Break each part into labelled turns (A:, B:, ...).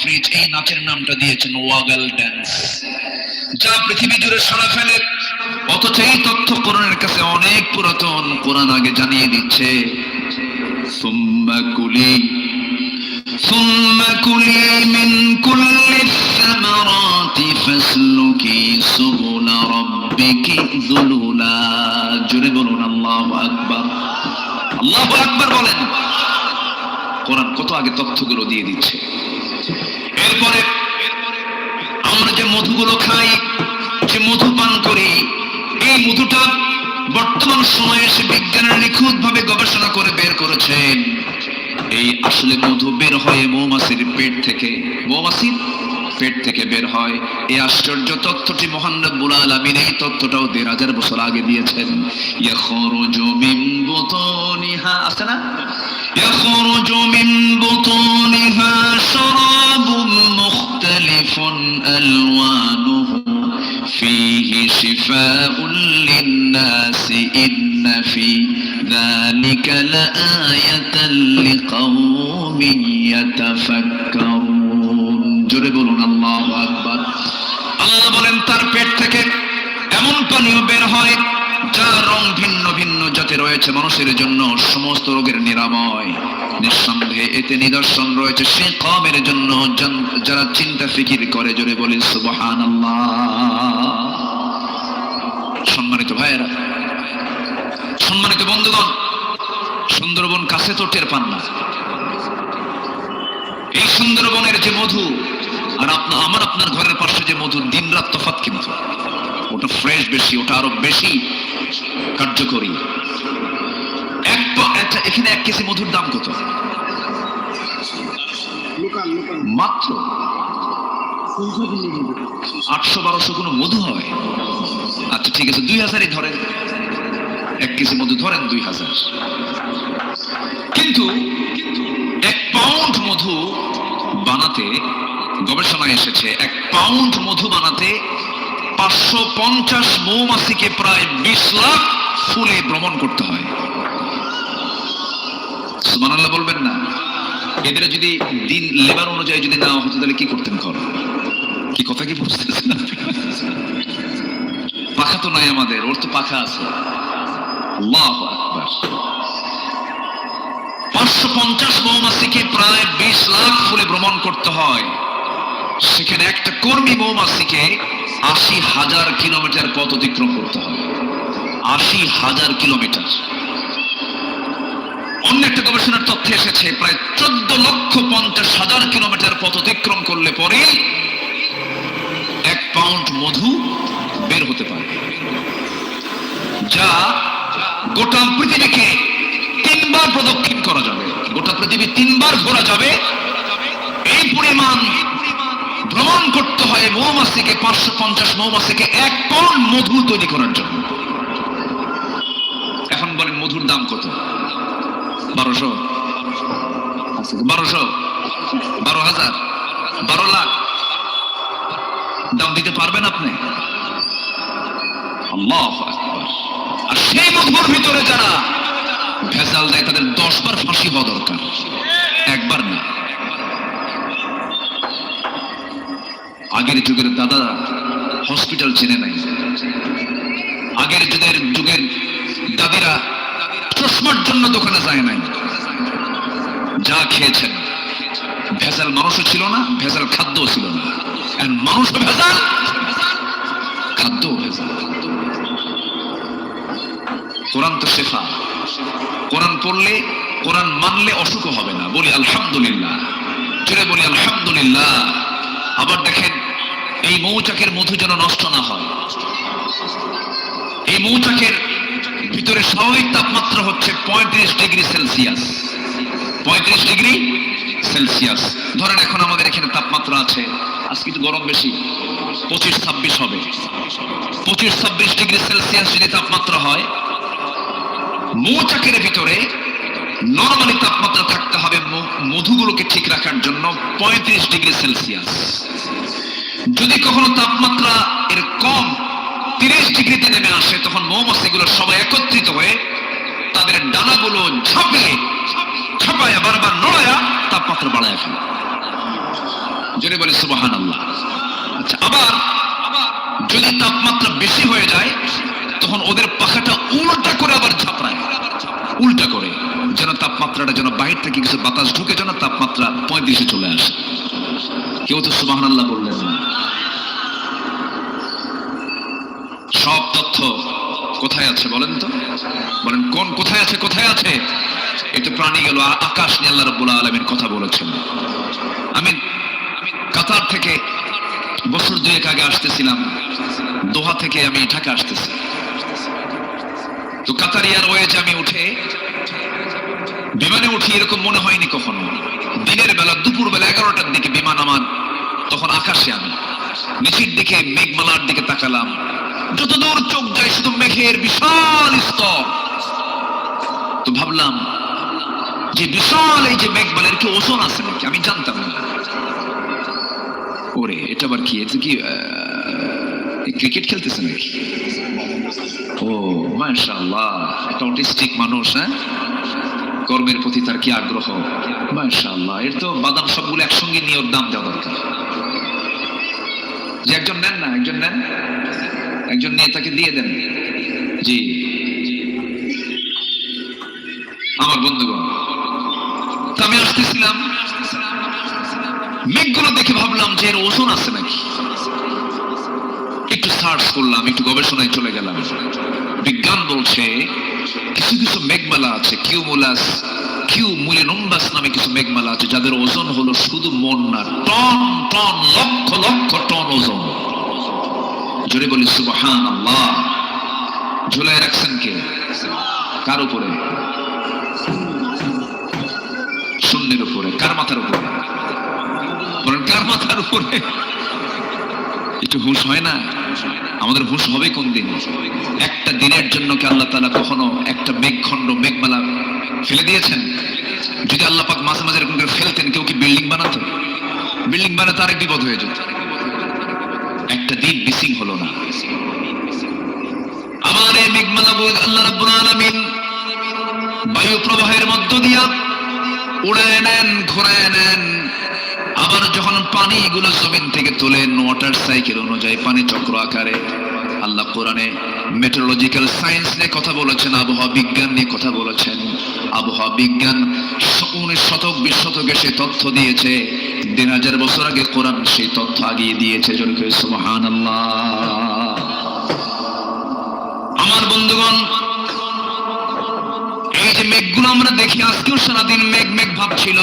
A: আফ্রিজ এই নাচের নামটা দিয়েছেন ওয়াগাল ড্যান্স যা পৃথিবী জুড়ে সারা ফেলে। অথচ এই তথ্য কোরআনের কাছে অনেক পুরাতন। কোরআন আগে জানিয়ে দিচ্ছে, সুম্মা মিন কুল্লি সামারাতি ফাসলুকি রাব্বিকি জুড়ে বলুন আকবার। আকবার বলেন। কোরআন কত আগে তথ্যগুলো দিয়ে দিচ্ছে। এরপরে আমরা যে মধুগুলো খাই, যে মধু পান করি, এই মধুটা বর্তমান সময়ে এসে বিজ্ঞানের নিখুঁত ভাবে গবেষণা করে বের করেছেন এই আসলে মধু বের হয় মৌমাছির পেট থেকে। মৌমাছির পেট থেকে বের হয়। এই আশ্চর্য তথ্যটি মহান রব্বুল আলামিন এই তথ্যটাও দেড় হাজার বছর আগে দিয়েছেন। ইয়াখরুজু মিন বুতুনিহা। আছে না? ইয়াখরুজু মিন মুখতালিফুন আলওয়ানুহু فيه شفاء للناس إن في ذلك لآية لقوم يتفكرون জোরে বলুন আল্লাহ আকবার আল্লাহ বলেন তার পেট থেকে এমন পানীয় বের হয় যার রং ভিন্ন ভিন্ন যাতে রয়েছে মানুষের জন্য। সমস্ত রোগের নিরাময়, নিঃসন্দেহে এতে নিদর্শন রয়েছে সে কমের জন্য। যারা চিন্তা ফিকির করে, জোরে বলি সুবহান সম্মানিত ভাইয়েরা, সম্মানিত বন্ধুগণ, সুন্দরবন কাছে তো টের পান না। এই সুন্দরবনের যে মধু, আর আপনার আমার আপনার ঘরের পাশে যে মধু দিন রাত তফাৎ কিন্তু ওটা ফ্রেশ বেশি, ওটা আরও বেশি। কার্যকরী। এক এখানে এক কেজি মধুর দাম কত? মাত্র আটশো বারোশো কোনো মধু হয়? আচ্ছা ঠিক আছে দুই হাজারই ধরেন। এক কেজি মধু ধরেন দুই হাজার। কিন্তু এক পাউন্ড মধু বানাতে গবেষণায় এসেছে এক পাউন্ড মধু বানাতে পাঁচশো পঞ্চাশ মৌমাছিকে প্রায় বিশ লাখ ফুলে ভ্রমণ করতে হয়। বলবেন না। এদের যদি দিন, লেবার অনুযায়ী যদি নেওয়া হতো, তাহলে কি করতেন কর কি কথা কি বুঝতেছেন পাখা তো নাই আমাদের, ওর তো পাখা আছে। পাঁচশো পঞ্চাশ মৌমাছিকে প্রায় বিশ লাখ ফুলে ভ্রমণ করতে হয়। সেখানে একটা কর্মী মৌমাছিকে আশি হাজার কিলোমিটার পথ অতিক্রম করতে হবে। আশি হাজার কিলোমিটার। অন্য একটা গবেষণার তথ্যে এসেছে, প্রায় চোদ্দ লক্ষ পঞ্চাশ হাজার কিলোমিটার পথ অতিক্রম করলে পরে এক পাউন্ড মধু বের হতে পারে। যা গোটা পৃথিবীকে তিনবার প্রদক্ষিণ করা যাবে। গোটা পৃথিবী তিনবার ঘোরা যাবে। এই পরিমাণ ভ্রমণ করতে হয় মৌমাছিকে পাঁচশো পঞ্চাশ মৌমাছিকে এক পাউন্ড মধু তৈরি করার জন্য। এখন বলেন মধুর দাম কত? বারোশো। বারোশো? বারো হাজার? বারো লাখ? দাম দিতে পারবেন আপনি? আর সেই মধুর ভিতরে যারা ভেজাল দেয়, তাদের দশ বার ফাঁসি হওয়া দরকার। একবার না আগের যুগের দাদা হসপিটাল চেনে নাই। আগের যুগের যুগের দাদিরা চশমার জন্য দোকানে যায় নাই। যা খেয়েছেন। ভেজাল মানুষও ছিল না, ভেজাল খাদ্যও ছিল না। আর মানুষও ভেজাল, খাদ্য কোরআন তো শেফা। কোরআন পড়লে, কোরআন মানলে অসুখ হবে না। বলি আলহামদুলিল্লাহ। বলি আলহামদুলিল্লাহ। আবার দেখেন এই মৌচাকের মধু যেন নষ্ট না হয়। এই মৌচাকের ভিতরে স্বাভাবিক তাপমাত্রা হচ্ছে পঁয়ত্রিশ ডিগ্রি সেলসিয়াস। পঁয়ত্রিশ ডিগ্রি সেলসিয়াস। ধরেন এখন আমাদের এখানে তাপমাত্রা আছে, আজকে একটু গরম বেশি, পঁচিশ ছাব্বিশ হবে। পঁচিশ ছাব্বিশ ডিগ্রি সেলসিয়াস যদি তাপমাত্রা হয়, মৌচাকের ভিতরে নর্মালি তাপমাত্রা থাকতে হবে মধুগুলোকে ঠিক রাখার জন্য পঁয়ত্রিশ ডিগ্রি সেলসিয়াস। যদি কখনো তাপমাত্রা এর কম তিরিশ ডিগ্রিতে নেমে আসে, তখন মৌমাছি মৌমাছিগুলো সবাই একত্রিত হয়ে তাদের ডানাগুলো ঝাঁপিয়ে ছাপায়া বারবার নড়ায়া তাপমাত্রা বাড়ায় ফেলে। জোরে বলে সুবাহান আল্লাহ আচ্ছা আবার যদি তাপমাত্রা বেশি হয়ে যায়, তখন ওদের পাখাটা উল্টা করে আবার ঝাপড়ায়। উল্টা করে, যেন তাপমাত্রাটা যেন বাইরে থেকে কিছু বাতাস ঢুকে, যেন তাপমাত্রা পঁয়ত্রিশে চলে আসে। কেউ তো সুবাহান আল্লাহ বললেন না। সব তথ্য কোথায় আছে বলেন তো? বলেন, কোন কোথায় আছে কোথায় আছে? তো প্রাণী গেল আকাশ নিয়ে আল্লাহ রব্বুল আলমীর কথা বলেছেন। আমি কাতার থেকে বছর দুয়েক আগে আসতেছিলাম, দোহা থেকে আমি ঢাকা আসতেছি। তো কাতারিয়ার ওয়েজ আমি উঠে বিমানে উঠি এরকম মনে হয়নি কখনো। দিনের বেলা দুপুর বেলা এগারোটার দিকে বিমান আমার, তখন আকাশে আমি। নিচের দিকে মেঘমালার দিকে তাকালাম। যতদূর চোখ যায় শুধু মেঘের বিশাল স্তর। তো ভাবলাম, যে বিশাল এই যে মেঘমালার কি ওজন আছে নাকি? আমি জানতাম না। ওরে, এটা আবার কি? এটা কি ক্রিকেট খেলতেছে নাকি? ও, মাশাআল্লাহ একটা অটিস্টিক মানুষ হ্যাঁ? কর্মের প্রতি তার কি আগ্রহ? মাশাআল্লাহ, এর তো বাদাম সবগুলো একসঙ্গে নিয়ে ওর দাম দেওয়া দরকার। যে একজন নেন না, একজন নেন। একজন নিয়ে তাকে দিয়ে দেন। জি। আমার বন্ধুগণ আমি আসতেছিলাম, মেঘগুলো দেখে ভাবলাম যে এর ওজন আছে নাকি? একটু সার্চ করলাম, একটু গবেষণায় চলে গেলাম। বিজ্ঞান বলছে কিছু কিছু মেঘমালা আছে, কিউমুলাস কিউ মুলিনুম্বাস নামে কিছু মেঘমালা আছে, যাদের ওজন হলো শুধু মন না, ton ton, lakh lakh ton ওজন। জোরে বলি সুবহান আল্লাহ ঝুলাই রাখছেন কে? কার উপরে? শূন্যের উপরে, কার মাথার উপরে? বলেন, কার মাথার উপরে? একটু হুঁশ হয় না? আমাদের হুঁশ হবে কোন দিন? একটা দিনের জন্য কি আল্লাহ তালা কখনো একটা মেঘখণ্ড, মেঘমালা ফেলে দিয়েছেন? যদি আল্লাহ পাক মাঝে মাঝে এরকম করে ফেলতেন, কেউ কি বিল্ডিং বানাতো? বিল্ডিং বানাতে আরেক বিপদ হয়ে যেত। একটা দিন মিসিং হলো না। আবার এই মেঘমালা আল্লাহ রাব্বুল আলামিন বায়ু প্রবাহের মধ্য দিয়া উড়ায় নেন, ঘোরায় নেন আবার যখন পানিগুলো জমিন থেকে তোলেন ওয়াটার সাইকেল অনুযায়ী পানি চক্র আকারে, আল্লাহ কোরআনে মেট্রোলজিক্যাল সায়েন্স নিয়ে কথা বলেছেন, আবহাওয়া বিজ্ঞান নিয়ে কথা বলেছেন। আবহাওয়া বিজ্ঞান উনিশ শতক, বিশ শতকে সে তথ্য দিয়েছে। তিন হাজার বছর আগে কোরআন সেই তথ্য আগিয়ে দিয়েছে জনকে সুবহান আমার বন্ধুগণ, এই যে মেঘগুলো আমরা দেখি, আজকেও সারাদিন মেঘ মেঘ ভাব ছিল।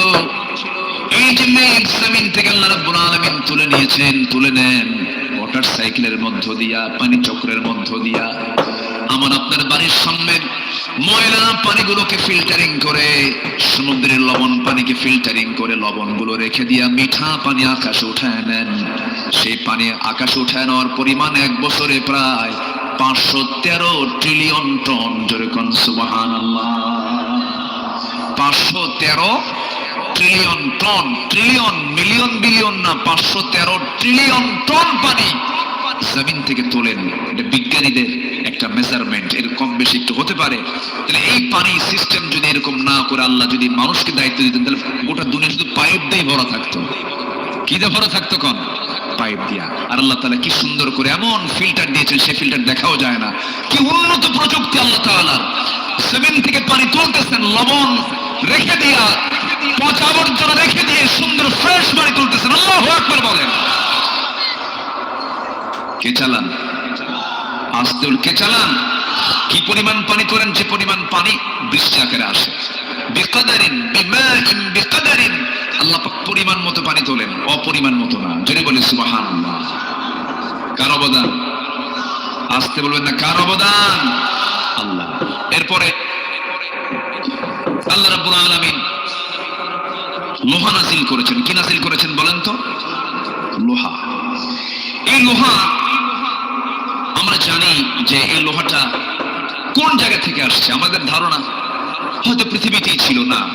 A: এই যে মেঘ থেকে আল্লাহ রাব্বুল আলামিন তুলে নিয়েছেন, তুলে নেন। মোটর সাইকেলের মধ্য দিয়া, পানি চক্রের মধ্য ময়লা পানিগুলোকে ফিল্টারিং করে, সমুদ্রের লবণ পানিকে ফিল্টারিং করে লবণগুলো রেখে দিয়া মিঠা পানি আকাশে উঠায় নেন। সেই পানি আকাশে উঠায় নেওয়ার পরিমাণ এক বছরে প্রায় পাঁচশো তেরো ট্রিলিয়ন টন জোরে কন সুবাহান পাঁচশো তেরো trillion ton trillion million billion না, পাঁচশো তেরো ট্রিলিয়ন টন পানি জমিন থেকে তোলেন। এটা বিজ্ঞানীদের একটা মেজারমেন্ট এর কম বেশি একটু হতে পারে। তাহলে এই পানি সিস্টেম যদি এরকম না করে, আল্লাহ যদি মানুষকে দায়িত্ব দিতেন, তাহলে গোটা দুনিয়া শুধু পাইপ দিয়ে ভরা থাকতো। কি দিয়ে ভরা থাকতো কন? পাইপ দিয়া। আর আল্লাহ তাআলা কি সুন্দর করে এমন ফিল্টার দিয়েছেন, সে ফিল্টার দেখাও যায় না। কি উন্নত প্রযুক্তি আল্লাহ তাআলা। জমিন থেকে পানি তুলতেছেন, লবণ রেখে দিয়া পচা আবর্জনা রেখে দিয়ে সুন্দর ফ্রেশ পানি তুলতেছেন। আল্লাহু আকবার বলেন। কে চালান? আস্তে কে চালান? কি পরিমাণ পানি তোলেন যে পরিমাণ পানি বৃষ্টি আসে। বেকাদারিন, বিমাইন, বেকাদারিন। আল্লাহ পরিমাণ মতো পানি তোলেন, অপরিমাণ মতো না। যদি বলে সুবহানাল্লাহ। কার অবদান? আসতে বলবেন না, কার অবদান? আল্লাহ। এরপরে আল্লাহ রাব্বুল আলামিন লোহা নাসিল করেছেন। কি নাসিল করেছেন বলেন তো? লোহা। এই লোহা আমরা জানি যে এই লোহাটা কোন জায়গা থেকে আসছে? আমাদের ধারণা হয়তো পৃথিবীতেই ছিল না।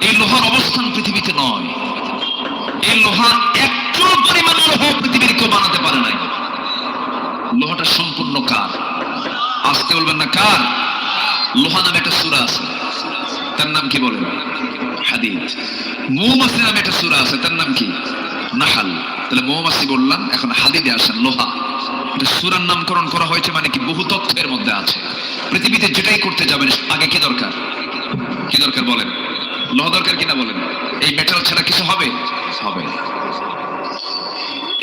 A: এই লোহার অবস্থান পৃথিবীতে নয়। এই লোহা একটু পরিমাণ লোহ পৃথিবীর কেউ বানাতে পারে নাই। লোহাটা সম্পূর্ণ কার? আসতে বলবেন না কার? লোহা নামে একটা সুরা আছে। তার নাম কি বলেন? হাদিদ। মৌমাছি নামে একটা সুরা আছে, তার নাম কি? নাহাল। তাহলে মৌমাছি বললাম, এখন হাদিদে আসেন, লোহা। এটা সুরার নামকরণ করা হয়েছে মানে কি, বহু তথ্যের মধ্যে আছে। পৃথিবীতে যেটাই করতে যাবেন, আগে কি দরকার? কি দরকার বলেন? লোহা দরকার কিনা বলেন? এই মেটাল ছাড়া কিছু হবে? হবে।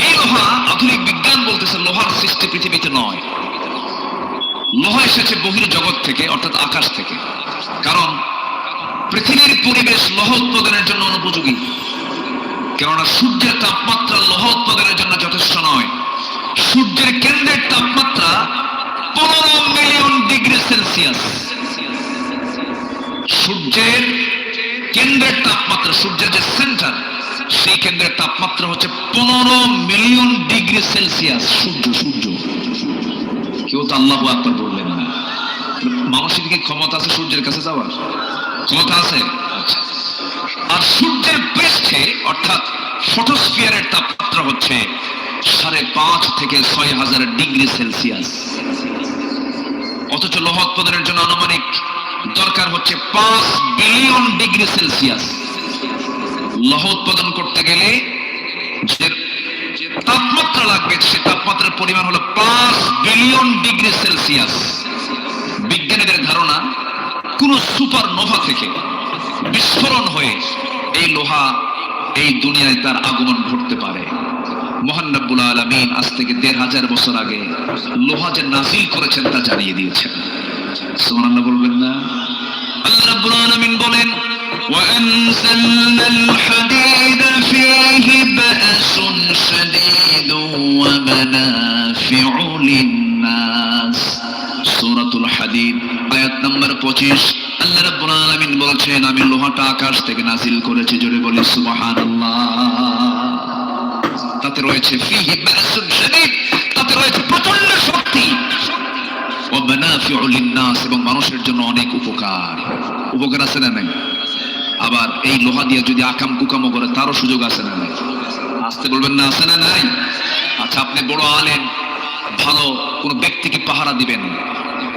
A: এই লোহা আধুনিক বিজ্ঞান বলতেছে, লোহার সৃষ্টি পৃথিবীতে নয়। লোহা এসেছে বহির জগৎ থেকে, অর্থাৎ আকাশ থেকে। কারণ পৃথিবীর পরিবেশ লহ উৎপাদনের জন্য অনুপযোগী। কেননা সূর্যের তাপমাত্রা লহ উৎপাদনের জন্য যথেষ্ট নয়। সূর্যের কেন্দ্রের তাপমাত্রা পনেরো মিলিয়ন ডিগ্রি সেলসিয়াস। সূর্যের কেন্দ্রের তাপমাত্রা, সূর্যের যে সেন্টার, সেই কেন্দ্রের তাপমাত্রা হচ্ছে পনেরো মিলিয়ন ডিগ্রি সেলসিয়াস। সূর্য সূর্য। কেউ তো আল্লাহ আকবর বললেন না। মানুষের কি ক্ষমতা আছে সূর্যের কাছে যাওয়ার? ক্ষমতা আছে। আর সূর্যের পৃষ্ঠে, অর্থাৎ ফটোস্ফিয়ারের তাপমাত্রা হচ্ছে সাড়ে পাঁচ থেকে ছয় হাজার ডিগ্রি সেলসিয়াস। অথচ লোহ উৎপাদনের জন্য আনুমানিক দরকার হচ্ছে পাঁচ বিলিয়ন ডিগ্রি সেলসিয়াস। লৌহ উৎপাদন করতে গেলে যে তাপমাত্রা লাগবে, সে তাপমাত্রার পরিমাণ হলো পাঁচ বিলিয়ন ডিগ্রি সেলসিয়াস। বিজ্ঞানীদের ধারণা কোন সুপার নোভা থেকে বিস্ফোরণ হয়ে এই লোহা এই দুনিয়ায় তার আগমন ঘটতে পারে মহান রব্বুল আলমিন আজ থেকে দেড় হাজার বছর আগে লোহা যে নাজিল করেছেন তা জানিয়ে দিয়েছেন সুবহানাল্লাহ বলবেন না আল্লাহ রাব্বুল আলামিন বলেন وأنزلنا الحديد فيه بأس شديد ومنافع للناس সূরাতুল হাদিদ আয়াত নাম্বার 25 আল্লাহ রাব্বুল আলামিন বলছেন আমি লোহাটা আকাশ থেকে নাজিল করেছি জোরে বলি সুবহানাল্লাহ তাতে রয়েছে ফিহি বাসুন শাদীদ তাতে রয়েছে প্রচন্ড শক্তি ও মানাফিউ লিন-নাস এবং মানুষের জন্য অনেক উপকার উপকার আছে না নাই আবার এই লোহা দিয়ে যদি আকাম কুকামো করে, তারও সুযোগ আছে না নাই? আসতে বলবেন না, আছে না নাই? আচ্ছা আপনি বড় আলেন ভালো কোন ব্যক্তিকে পাহারা দিবেন।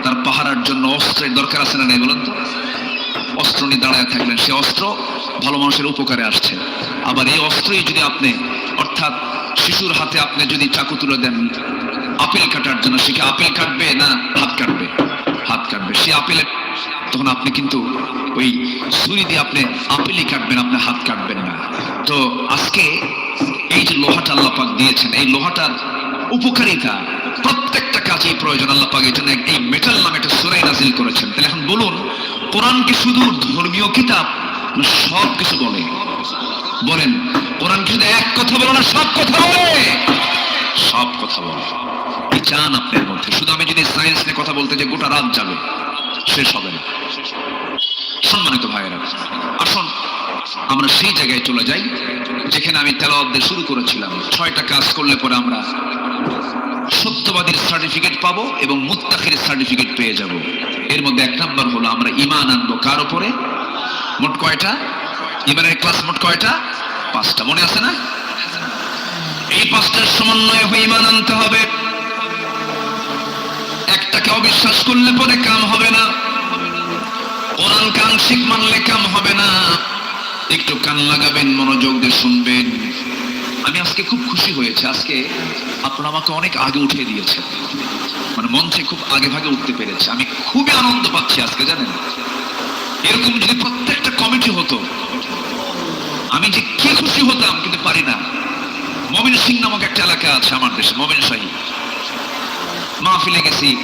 A: তার পাহারার জন্য অস্ত্রের দরকার আছে না নাই বলেন তো? অস্ত্র নিয়ে দাঁড়ায় থাকলেন, সে অস্ত্র ভালো মানুষের উপকারে আসছে। আবার এই অস্ত্রই যদি আপনি, অর্থাৎ শিশুর হাতে আপনি যদি চাকু তুলে দেন, আপেল কাটার জন্য সে কি আপেল কাটবে না হাত কাটবে? হাত কাটবে। সে আপেল তখন আপনি কিন্তু ওই ছুরি দিয়ে আপনি আপেলই কাটবেন আপনি হাত কাটবেন না। তো আজকে এই যে লোহাটা আল্লাহ পাক দিয়েছেন, এই লোহাটার উপকারিতা। প্রত্যেকটা কাজেই প্রয়োজন আল্লাহ পাক, এই জন্য এই মেটাল নামে একটা সুরাই নাজিল করেছেন। তাহলে এখন বলুন কোরআন কি শুধু ধর্মীয় কিতাব সব কিছু বলে? বলেন কোরআন শুধু এক কথা বলে না, সব কথা বলে? সব কথা বলে। কি চান আপনার মধ্যে? শুধু আমি যদি সায়েন্স নিয়ে কথা বলতে যে গোটা রাত যাবে শেষ হবে না। সম্মানিত ভাইয়েরা, আসুন, আমরা সেই জায়গায় চলে যাই, যেখানে আমি তেলাওয়াত শুরু করেছিলাম। ছয়টা কাজ করলে পরে আমরা সত্যবাদীর সার্টিফিকেট পাবো এবং মুত্তাকির সার্টিফিকেট পেয়ে যাব। এর মধ্যে এক নাম্বার হলো আমরা ইমান আনব কার ওপরে মোট কয়টা? ইমানের ক্লাস মোট কয়টা? পাঁচটা। মনে আছে না? এই পাঁচটার সমন্বয়ে ইমান আনতে হবে। একটাকে অবিশ্বাস করলে পরে কাম হবে না। কোরআন কাংশিক মানলে কাম হবে না। একটু কান লাগাবেন, মনোযোগ দিয়ে শুনবেন। আমি আজকে খুব খুশি হয়েছে। আজকে আপনারা আমাকে অনেক আগে উঠিয়ে দিয়েছেন। মানে মঞ্চে খুব আগে ভাগে উঠতে পেরেছে। আমি খুবই আনন্দ পাচ্ছি আজকে, জানেন? এরকম যদি প্রত্যেকটা কমিটি হতো, আমি যে কি খুশি হতাম, কিন্তু পারি না। মমিন সিং নামক একটা এলাকা আছে আমার দেশে, মমিন শাহী। মাহফিলে গেছি,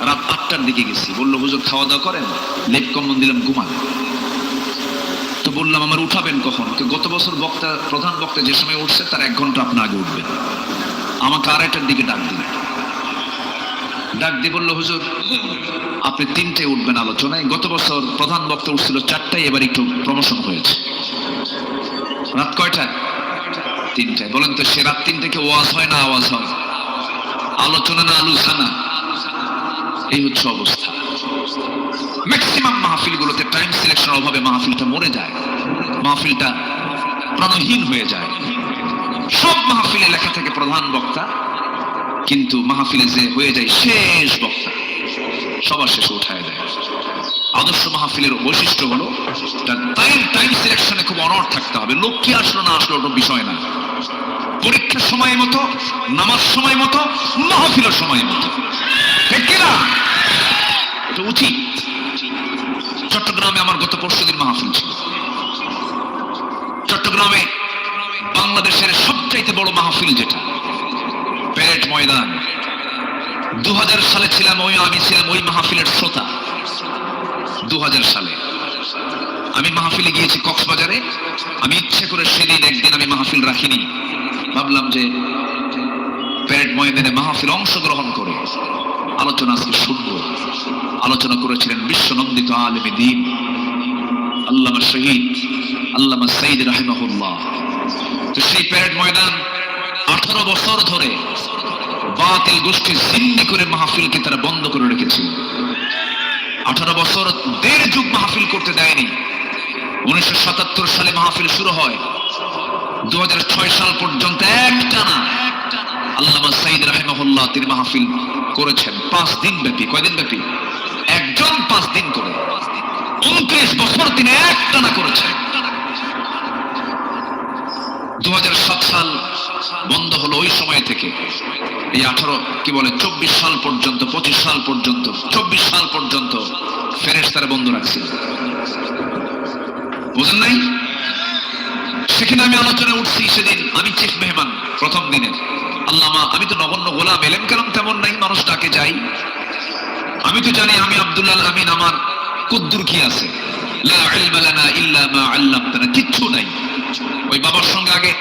A: রাত আটটার দিকে গেছি। বলল, হুজুর খাওয়া দাওয়া করেন? লেপ কম্বন দিলাম ঘুমান তো বললাম, আমার উঠাবেন কখন? গত বছর বক্তা, প্রধান বক্তা যে সময় উঠছে, তার এক ঘণ্টা আপনি আগে উঠবেন। আমাকে আড়াইটার দিকে ডাক দিন ডাক দিয়ে বলল, হুজুর, আপনি তিনটে উঠবেন আলোচনায়। গত বছর প্রধান বক্তা উঠছিল চারটায়, এবার একটু প্রমোশন হয়েছে। রাত কয়টায়? তিনটায়। বলেন তো, সে রাত তিনটাকে ওয়াজ হয় না আওয়াজ হয়? আলোচনা না, আলোচনা। এই হচ্ছে অবস্থা। ম্যাক্সিমাম মাহফিলগুলোতে টাইম সিলেকশনের অভাবে মাহফিলটা মরে যায়। মাহফিলটা প্রাণহীন হয়ে যায়। সব মাহফিলে লেখা থাকে প্রধান বক্তা, কিন্তু মাহফিলে যে হয়ে যায় শেষ বক্তা, সবার শেষে উঠায় দেয়। আদর্শ মাহফিলের বৈশিষ্ট্য হলো, তার টাইম টাইম সিলেকশনে খুব অনড় থাকতে হবে। লোক কি আসলো না আসলো ওটা বিষয় না। পরীক্ষার সময় মতো, নামাজ সময় মতো, মাহফিলের সময় মতো। ঠিক এটা উচিত চট্টগ্রামে আমার গত পরশু দিন মাহফিল ছিল। চট্টগ্রামে বাংলাদেশের সবচাইতে বড় মাহফিল যেটা, প্যারেড ময়দান। দু হাজার সালে ছিলাম, ওই আমি ছিলাম ওই মাহফিলের শ্রোতা। দু হাজার সালে। আমি মাহফিলে গিয়েছি কক্সবাজারে। আমি ইচ্ছে করে সেদিন একদিন আমি মাহফিল রাখিনি। ভাবলাম যে প্যারেড ময়দানে মাহফিল অংশগ্রহণ করে আলোচনা আজকে শুনব। আলোচনা করেছিলেন বিশ্বনন্দিত আলমী দিন, আল্লামা শহীদ, আল্লামা সাইদ রাহিমাহুল্লাহ। তো সেই প্যারেড ময়দান আঠারো বছর ধরে বাতিল গোষ্ঠী জিন্দি করে মাহফিলকে তারা বন্ধ করে রেখেছিল আঠারো বছর দেড় যুগ মাহফিল করতে দেয়নি। উনিশশো সাতাত্তর সালে মাহফিল শুরু হয়। দু হাজার ছয় সাল পর্যন্ত একটানা আল্লামা সাইদ রাহিমাহুল্লাহ তিনি মাহফিল করেছেন। পাঁচ দিন ব্যাপী। কয়দিন ব্যাপী? একজন পাঁচ দিন করে। উনত্রিশ বছর তিনি একটানা করেছেন। দু সাল বন্ধ হলো ওই সময় থেকে। এই আঠারো, কি বলে, চব্বিশ সাল পর্যন্ত, পঁচিশ সাল পর্যন্ত, চব্বিশ সাল পর্যন্ত ফেরেস তারা বন্ধ রাখছিল বুঝেন নাই? সেখানে আমি আলোচনায় উঠছি সেদিন। আমি চিফ মেহমান, প্রথম দিনের। আল্লামা, আমি তো নগণ্য গোলাম, এলেম কেন তেমন নাই, মানুষ ডাকে যাই আমি তো জানি, আমি আব্দুল্লাহ আমিন আমার কুদ্দুর কি আছে। কিচ্ছু নাই। ওই বাবার সঙ্গে আগে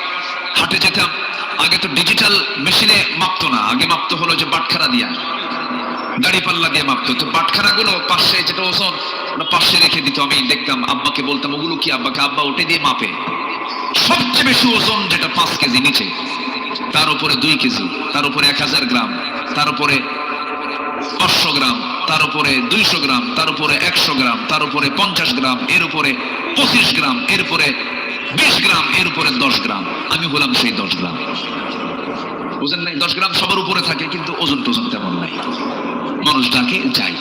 A: হাটে যেতাম। আগে তো ডিজিটাল মেশিনে মাপতো না। আগে মাপতো হলো যে বাটখারা দিয়া। দাড়ি পাল্লা দিয়ে মাপতো। তো বাটখারা গুলো পাশে, যেটা ওজন পাশে রেখে দিত। আমি দেখতাম, আব্বাকে বলতাম, ওগুলো কি আব্বাকে? আব্বা উঠে দিয়ে মাপে। সবচেয়ে বেশি ওজন যেটা পাঁচ কেজি নিচে, তার উপরে দুই কেজি, তার উপরে এক হাজার গ্রাম, তার উপরে পাঁচশো গ্রাম, তার উপরে দুইশো গ্রাম, তার উপরে একশো গ্রাম, তার উপরে পঞ্চাশ গ্রাম, এর উপরে পঁচিশ গ্রাম, এর উপরে বিশ গ্রাম, এর উপরে দশ গ্রাম। আমি হলাম সেই দশ গ্রাম। বুঝেন নাই? দশ গ্রাম সবার উপরে থাকে, কিন্তু ওজন টোজন তেমন নাই। মানুষ ডাকে যাই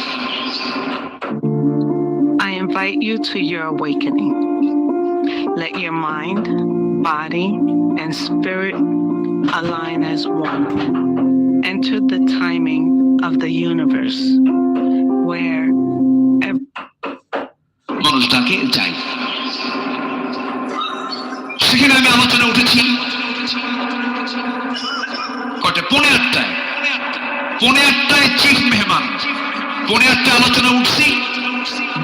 B: I invite you to your awakening. Let your mind, body, and spirit align as one. Enter the timing of the universe where
A: মানুষ যাই সেখানে আমি আলোচনা উঠেছি কটে পৌনে আটটায় পৌনে আটটায় চিফ মেহমান পৌনে আটটায় আলোচনা উঠছি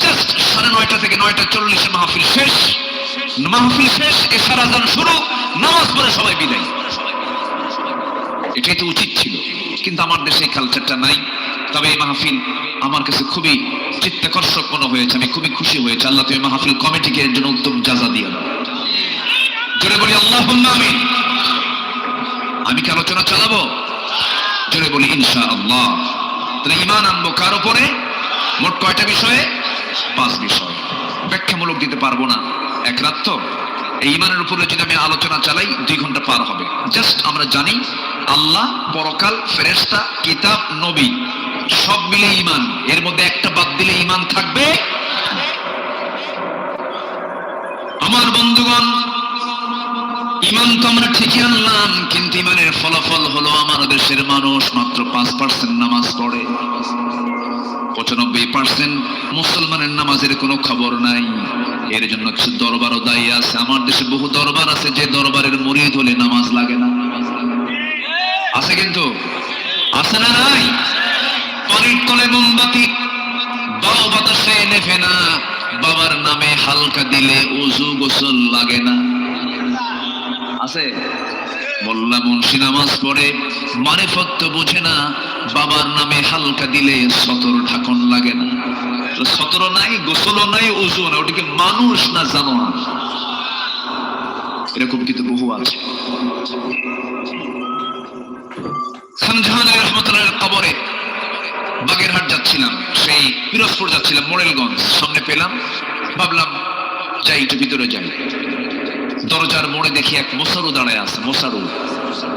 A: জাস্ট সাড়ে নয়টা থেকে নয়টা চল্লিশে মাহফিল শেষ মাহফিল শেষ? এশার আজান শুরু, নামাজ পড়ে সবাই বিদায়। এটাই তো উচিত ছিল, কিন্তু আমার দেশে এই কালচারটা নাই। তবে এই মাহফিল আমার কাছে খুবই চিত্তাকর্ষক মনে হয়েছে, আমি খুবই খুশি হয়েছে। আল্লাহ তুমি মাহফিল কমিটিকে এর জন্য উত্তম যাজা দিয়ে জোরে বলি আল্লাহ আমি কি আলোচনা চালাবো? জোরে বলি ইনশা আল্লাহ তাহলে ইমান আনব কার উপরে? মোট কয়টা বিষয়ে? পাঁচ বিষয়। ব্যাখ্যামূলক দিতে পারব না। এক রাত তো এই ইমানের উপরে যদি আমি আলোচনা চালাই, দুই ঘণ্টা পার হবে। জাস্ট আমরা জানি, আল্লাহ, পরকাল ফেরেস্তা কিতাব, নবী, সব মিলে ইমান এর মধ্যে একটা বাদ দিলে ইমান থাকবে? আমার বন্ধুগণ ইমান তো আমরা ঠিকই আনলাম, কিন্তু ইমানের ফলাফল হলো আমার দেশের মানুষ মাত্র পাঁচ পার্সেন্ট নামাজ পড়ে। পঁচানব্বই পার্সেন্ট মুসলমানের নামাজের কোনো খবর নাই। এর জন্য কিছু দরবারও দায়ী আছে। আমার দেশে বহু দরবার আছে, যে দরবারের মরিদ হলে নামাজ লাগে না। আছে কিন্তু? আছে না নাই? পানির তলে মোমবাতি, বাও বাতাসে নেফে না। বাবার নামে হালকা দিলে উজু গোসল লাগে না। আছে মোল্লা মুন্সি নামাজ পড়ে, মারেফত তো বোঝে না, বাবার নামে হালকা দিলে সতর ঢাকন লাগে না। সতর নাই, গোসলও নাই উজু না ওটিকে মানুষ না জানো না এরকম কিন্তু বহু আছে। কবরে বাগেরহাট যাচ্ছিলাম, সেই পিরোজপুর যাচ্ছিলাম, মোরেলগঞ্জ। সামনে পেলাম, ভাবলাম যাই, একটু ভিতরে যাই। দরজার মোড়ে দেখি এক মশারু দাঁড়ায় আছে মশারু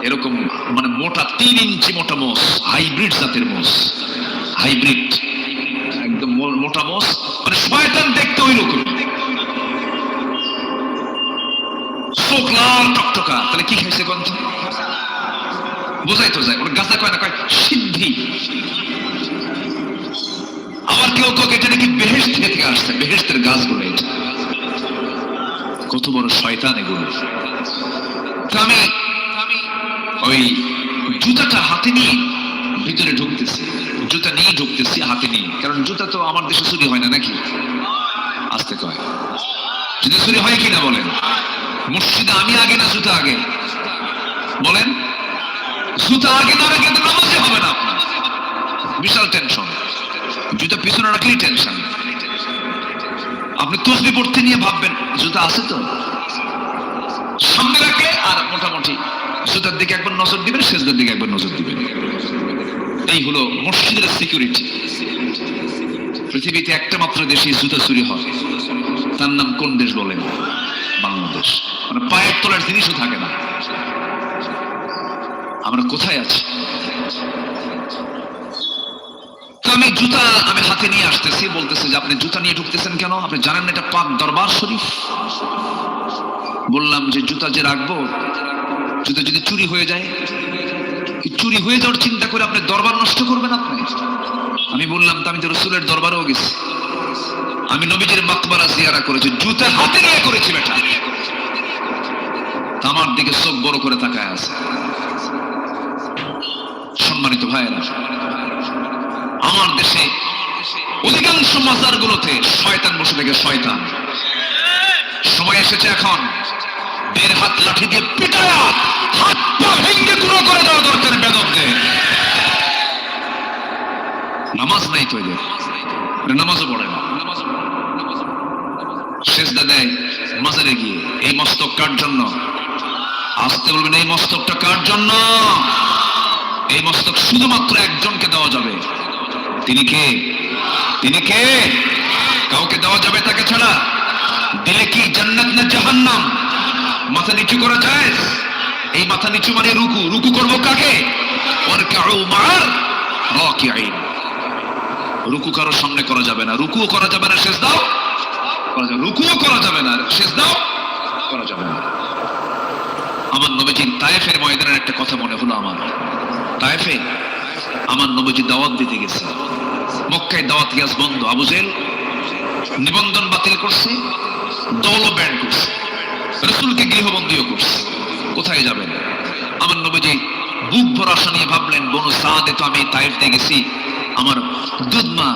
A: এরকম মানে মোটা তিন ইঞ্চি মোটা মোষ, হাইব্রিড জাতের মোষ, হাইব্রিড, একদম মোটা মোষ। মানে শয়তান দেখতে ওই রকম চোখ টকটকা। তাহলে কি খাইছে গন্ধ বোঝাই তো যায় গাছা কয় না কয়? সিদ্ধি। আবার কেউ কেউ এটা নাকি বেহেস্ত থেকে আসছে বেহেস্তের গাছগুলো এটা। কত বড় শয়তান এগুলো। আমি ওই জুতাটা হাতে নিয়ে ভিতরে ঢুকতেছি। জুতা নিয়ে ঢুকতেছি হাতে নিয়ে। কারণ জুতা তো আমার দেশে চুরি হয় না নাকি? আসতে কয়। জুতা চুরি হয় কিনা বলেন? মসজিদে আমি আগে না জুতা আগে? বলেন। জুতা আগে না নামাজে হবে না আপনার। বিশাল টেনশন জুতা পিছনে রাখলেই টেনশন আপনি তসবি পড়তে নিয়ে ভাববেন, জুতা আছে তো? সামনে রাখে আর মোটামুটি জুতার দিকে একবার নজর দিবেন শেষদের দিকে একবার নজর দিবেন। এই হলো মসজিদের সিকিউরিটি পৃথিবীতে একটা মাত্র দেশে জুতা চুরি হয়। তার নাম কোন দেশ বলেন? বাংলাদেশ। মানে পায়ের তলার জিনিসও থাকে না। আমরা কোথায় আছি তো আমি জুতা আমি হাতে নিয়ে আসতেছি, বলতেছে যে আপনি জুতা নিয়ে ঢুকতেছেন কেন? আপনি জানেন এটা পাক দরবার শরীফ? বললাম যে জুতা যে রাখব, জুতা যদি চুরি হয়ে যায় চুরি হয়ে যাওয়ার চিন্তা করে আপনি দরবার নষ্ট করবেন আপনি? আমি বললাম, তো আমি তো রসুলের দরবারেও গেছি। আমি নবীজির মাকবারা জিয়ারা করেছি। জুতা হাতে নিয়ে করেছি বেটা। আমার দিকে চোখ বড় করে তাকায় আছে। সম্মানিত ভাইয়েরা আমার দেশে অধিকাংশ মাজারগুলোতে শয়তান বসে থাকে, শয়তান। সময় এসেছে এখন। দেড় হাত লাঠি দিয়ে পিটায়া হাত পা ভেঙ্গে গুঁড়ো করে দেওয়া দরকার বেদকদের নামাজ নাই তো এদের। নামাজও পড়ে না। শেষদা দেয় মাজারে গিয়ে। এই মস্তক কার জন্য? আসতে বলবেন, এই মস্তকটা কার জন্য? এই মস্তক শুধুমাত্র একজনকে দেওয়া যাবে। তিনি কে? তিনি কে? কাউকে দেওয়া যাবে তাকে ছাড়া। দিলে কি জান্নাত না জাহান্নাম? মাথা নিচু করা যায়? এই মাথা নিচু মানে রুকু। রুকু করব কাকে? ওর কাউ মার রাকিআইন রুকু কারোর সামনে করা যাবে না। রুকুও করা যাবে না শেষ দাও রুকুও করা যাবে না শেষ দাও করা যাবে না। আমার নবীজির তায়েফের ময়দানের একটা কথা মনে হলো আমার। তায়েফে আমার নবীজি দাওয়াত দিতে গেছে। মক্কায় দাওয়াত গ্যাস বন্ধ। আবুজেল নিবন্ধন বাতিল করছে দল ব্যান করছে, রসুলকে গৃহবন্দীও করছে। কোথায় যাবেন? আমার নবীজি বুক ভরা আশা নিয়ে ভাবলেন, বনু সাদে তো আমি তাইফ দিয়ে গেছি, আমার দুধমা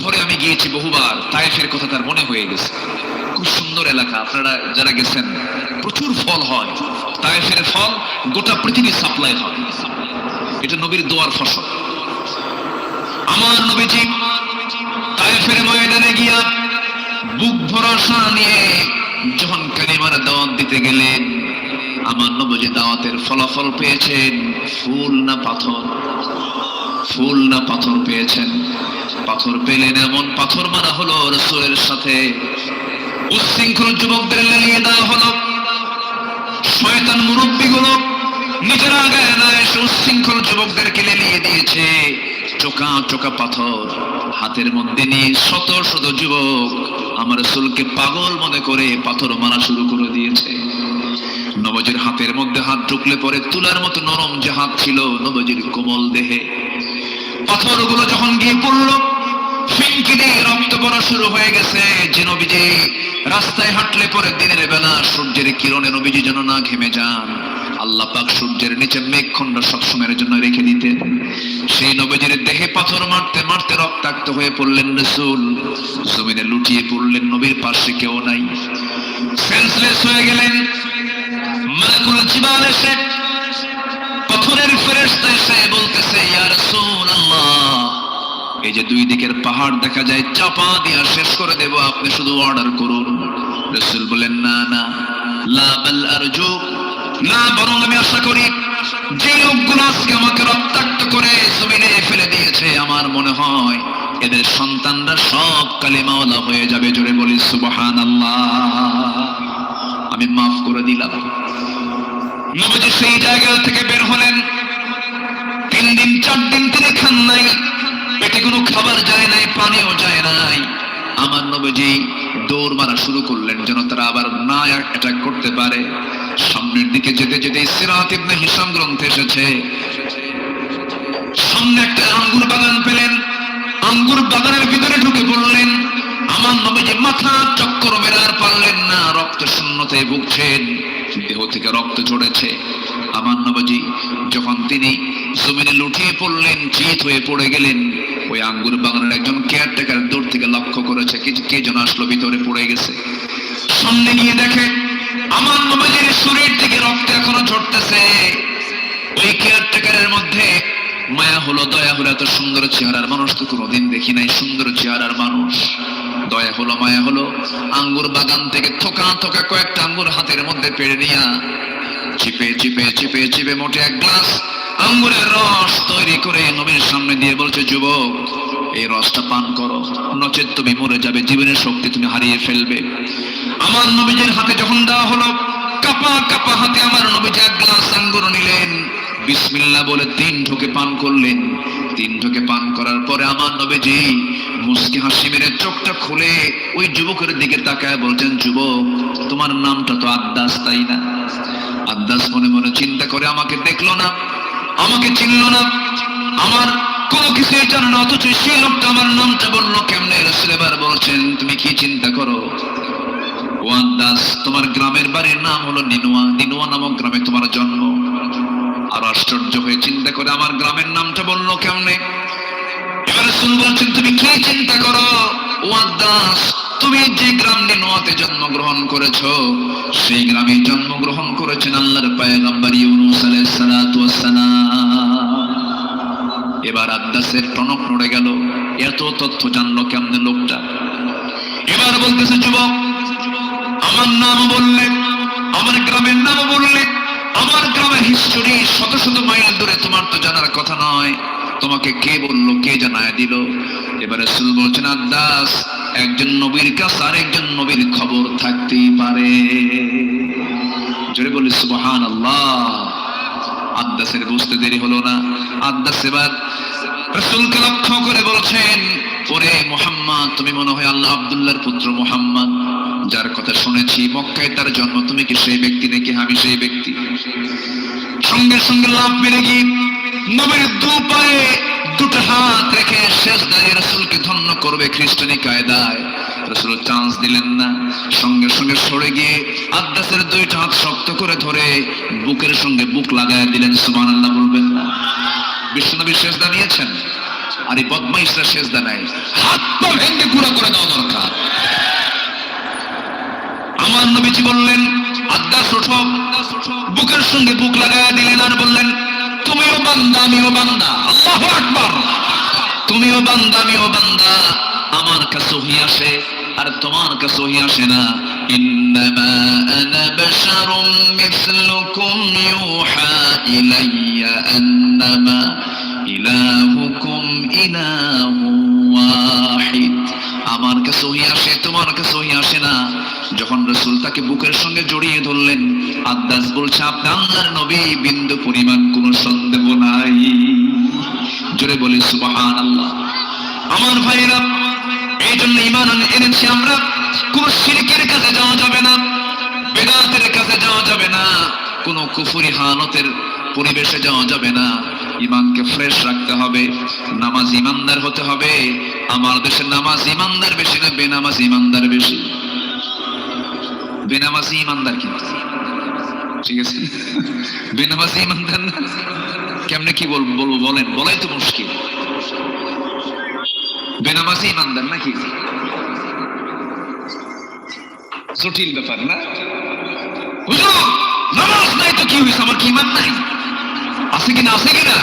A: ঘরে আমি গিয়েছি বহুবার তাইফের কথা তার মনে হয়ে গেছে। খুব সুন্দর এলাকা, আপনারা যারা গেছেন, প্রচুর ফল হয়। তাইফের ফল গোটা পৃথিবী সাপ্লাই হয়। এটা নবীর দোয়ার ফসল। আমার নবীজি, তাইফের ময়দানে গিয়া বুক ভরসা নিয়ে যখন কালিমার দাওয়াত দিতে গেলেন আমার নবজি দাওয়াতের ফলাফল পেয়েছেন, ফুল না পাথর? ফুল না পাথর পেয়েছেন। পাথর পেলেন এমন পাথর মারা হলো রসুলের সাথে। উচ্ছৃঙ্খল যুবকদের লেলিয়ে দেওয়া হলো। শয়তান মুরব্বী গুলো নিজেরা গায়ে না এসে উচ্ছৃঙ্খল যুবকদেরকে লেলিয়ে দিয়েছে। চোকা চোকা পাথর, হাতের মধ্যে নিয়ে শত শত যুবক আমার রসুলকে পাগল মনে করে পাথর মারা শুরু করে দিয়েছে। নবজির হাতের মধ্যে হাত ঢুকলে পরে তুলার মতো নরম যে হাত ছিল নবজির কোমল দেহে। পাথরগুলো যখন গিয়ে পড়ল, ফিনকি দিয়ে রক্ত পড়া শুরু হয়ে গেছে যে নবীজি রাস্তায় হাঁটলে পরে দিনের বেলা সূর্যের কিরণে নবীজি যেন না ঘেমে যান। আল্লাহ পাক সূর্যের নিচে মেঘখণ্ড সবসময়ের জন্য রেখে দিতেন। সেই নবীজির দেহে পাথর মারতে মারতে রক্তাক্ত হয়ে পড়লেন রসুল। জমিনে লুটিয়ে পড়লেন নবীর পাশে কেউ নাই। সেন্সলেস হয়ে গেলেন। এসে পাথরের ফেরেশতা এসে বলতেছে, ইয়া রাসূলুল্লাহ, এই যে দুই দিকের পাহাড় দেখা যায়, চাপা দিয়া শেষ করে দেব, আপনি শুধু অর্ডার করুন। রাসূল বলেন না না, লা বাল আরজু না, বরং আমি আশা করি যে লোকগুলো আজকে আমাকে রক্তাক্ত করে জমিনে ফেলে দিয়েছে, আমার মনে হয় এদের সন্তানরা সব কালিমাওয়ালা হয়ে যাবে। জোরে বলি, সুবহানাল্লাহ। আমি মাফ করে দিলাম। নবীজি সেই জায়গা থেকে বের হলেন। তিন দিন, চার দিন তিনি খান নাই। পেটে কোনো খাবার যায় নাই, পানিও যায় নাই। আমার নবীজি দৌড় মারা শুরু করলেন, যেন তারা আবার না অ্যাটাক করতে পারে। সামনের দিকে যেতে যেতে সিরাত ইবনে হিসাম গ্রন্থে এসেছে। সামনে একটা আঙ্গুর বাগান পেলেন। আঙ্গুর বাগানের ভিতরে ঢুকে পড়লেন। আমার নবীজি মাথা চক্কর মেরার পারলেন না, রক্ত শূন্যতায় ভুগছেন। দেহ থেকে রক্ত ঝরেছে। আমার নবীজি যখন তিনি জমিনে লুটিয়ে পড়লেন, চিত হয়ে পড়ে গেলেন, ওই আঙ্গুর বাগানের একজন কেয়ারটেকার দূর থেকে লক্ষ্য করেছে, কে যেন আসলো, ভিতরে পড়ে গেছে। সামনে গিয়ে দেখে আমার নবীজির শরীর থেকে রক্ত এখনও ঝরতেছে। ওই কেয়ারটেকারের মধ্যে মায়া হলো, দয়া হলো এত সুন্দর চেহারার মানুষ তো কোনোদিন দেখি নাই, সুন্দর চেহারার মানুষ। দয়া হলো, মায়া হলো, আঙ্গুর বাগান থেকে থোকা থোকা কয়েকটা আঙ্গুর হাতের মধ্যে পেড়ে নিয়া চিপে চিপে চিপে চিপে মোটে এক গ্লাস আঙ্গুরের রস তৈরি করে নবীর সামনে দিয়ে বলছে, যুবক, এই রসটা পান করো। নচেত তুমি মরে যাবে, জীবনের শক্তি তুমি হারিয়ে ফেলবে। আমার নবীজের হাতে যখন দেওয়া হলো, কাপা কাপা হাতে আমার নবীজি এক গ্লাস আঙ্গুর নিলেন। বিসমিল্লাহ বলে তিন ঢোকে পান করলেন। তিন ঢোকে পান করার পরে আমার নবীজি মুসকি হাসি মেরে চোখটা খুলে ওই যুবকের দিকে তাকায় বলছেন, যুবক, তোমার নামটা তো আদ্দাস, তাই না? আদ্দাস মনে মনে চিন্তা করে আমাকে দেখল না, আমাকে চিনলো না। আমার কোনো কিছুই জানো না, অথচ সেই লোকটা আমার নামটা বলল। কেমনে রসুল বলছেন, তুমি কি চিন্তা করো? ওয়ান দাস তোমার গ্রামের বাড়ির নাম হলো নিনুয়া। নিনুয়া নামক গ্রামে তোমার জন্ম। আর আশ্চর্য হয়ে চিন্তা করে আমার গ্রামের নামটা বলল কেমনে? এবারে বলছেন তুমি কি চিন্তা করো? ওয়ান তুমি যে গ্রাম নিনুয়াতে জন্মগ্রহণ করেছ, সেই গ্রামে জন্মগ্রহণ করেছেন আল্লাহর পায়গম্বর ইউনুস আলাইহিস সালাতু এবার আদ্দাসের টনক নড়ে গেল। এত তথ্য জানলো কেমনে লোকটা? এবার বলতেছে, যুবক আমার নাম বললে, আমার গ্রামের নাম বললে, আমার গ্রামের হিস্টোরি শত শত মাইল দূরে, তোমার তো জানার কথা নয়। তোমাকে কে বলল, কে জানায় দিল? এবারে শুধু বলছেন আদাস একজন নবীর কাছে আর একজন নবীর খবর থাকতেই পারে। জোরে বলি সুবহান আল্লাহ আদ্দাসের বুঝতে দেরি হলো না। আদ্দাস এবার রসুলকে লক্ষ্য করে বলছেন, ওরে মোহাম্মদ, তুমি মনে হয় আল্লাহ আব্দুল্লাহর পুত্র মোহাম্মদ। যার কথা শুনেছি, মক্কায় তার জন্ম, তুমি কি সেই ব্যক্তি নাকি আমি সেই ব্যক্তি? সঙ্গে সঙ্গে লাভ মেরে গিয়ে নবীর দু পায়ে দুটো হাত রেখে শেষ দাঁড়িয়ে রসুলকে ধন্য করবে খ্রিস্টানি কায়দায়। রসুল চান্স দিলেন না। সঙ্গে সঙ্গে সরে গিয়ে আদ্দাসের দুইটা হাত শক্ত করে ধরে বুকের সঙ্গে বুক লাগায় দিলেন সুমান আল্লাহ বলবেন না। বিশ্বনবী শেষ দাঁড়িয়েছেন আর এই বদমাইশরা শেষ দাঁড়ায় হাত পা ভেঙে গুঁড়া করে দেওয়া দরকার। আমার নবীজি বললেন আদ্দাস ওঠো বুকের সঙ্গে বুক লাগায় দিলেন আর বললেন, তুমিও বান্দা, আমিও বান্দা, আল্লাহ আকবার। তুমিও বান্দা, আমিও বান্দা, আমার কাছে ওহি আসে আর তোমার কাছে ওহি আসে না। ইন্নামা আনা বাশারুম মিসলুকুম ইউহা ইলাইয়া আন্নামা ইলাহুকুম ইলাহু ওয়াহিদ। আমার কাছে ওহি আসে, তোমার কাছে ওহি আসে না। যখন রসুল তাকে বুকের সঙ্গে জড়িয়ে ধরলেন আদাস বলছে আপনি আল্লাহর নবী বিন্দু পরিমাণ কোনো সন্দেহ নাই। জোরে বলি সুবাহান আল্লাহ আমার ভাইরা এই জন্য ইমান এনেছি আমরা। কোন শিরকের কাছে যাওয়া যাবে না, বেদাতের কাছে যাওয়া যাবে না, কোন কুফুরি হালতের পরিবেশে যাওয়া যাবে না। ইমানকে ফ্রেশ রাখতে হবে। নামাজ ইমানদার হতে হবে। আমার দেশে নামাজ ইমানদার বেশি না, বেনামাজ ইমানদার বেশি। বেনামাজি ইমানদার কিন্তু ঠিক আছে? বেনামাজি ইমানদার না? কেমনে কি বলব বলব, বলেন, বলাই তো মুশকিল। বেনামাজি ইমানদার নাকি? জটিল ব্যাপার না? নামাজ নাই তো কি হয়েছে আমার কি ইমান নাই? আছে কিনা আছে কিনা?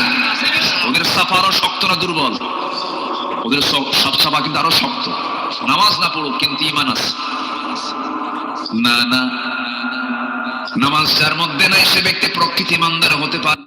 A: ওদের সাফা আরও শক্ত না দুর্বল? ওদের সব সাফা কিন্তু আরও শক্ত। নামাজ না পড়ুক, কিন্তু ইমান আছে। না না। নামাজ যার মধ্যে নাই, সে ব্যক্তি প্রকৃতি ইমানদার হতে পারে।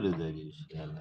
C: göre de değişir yani.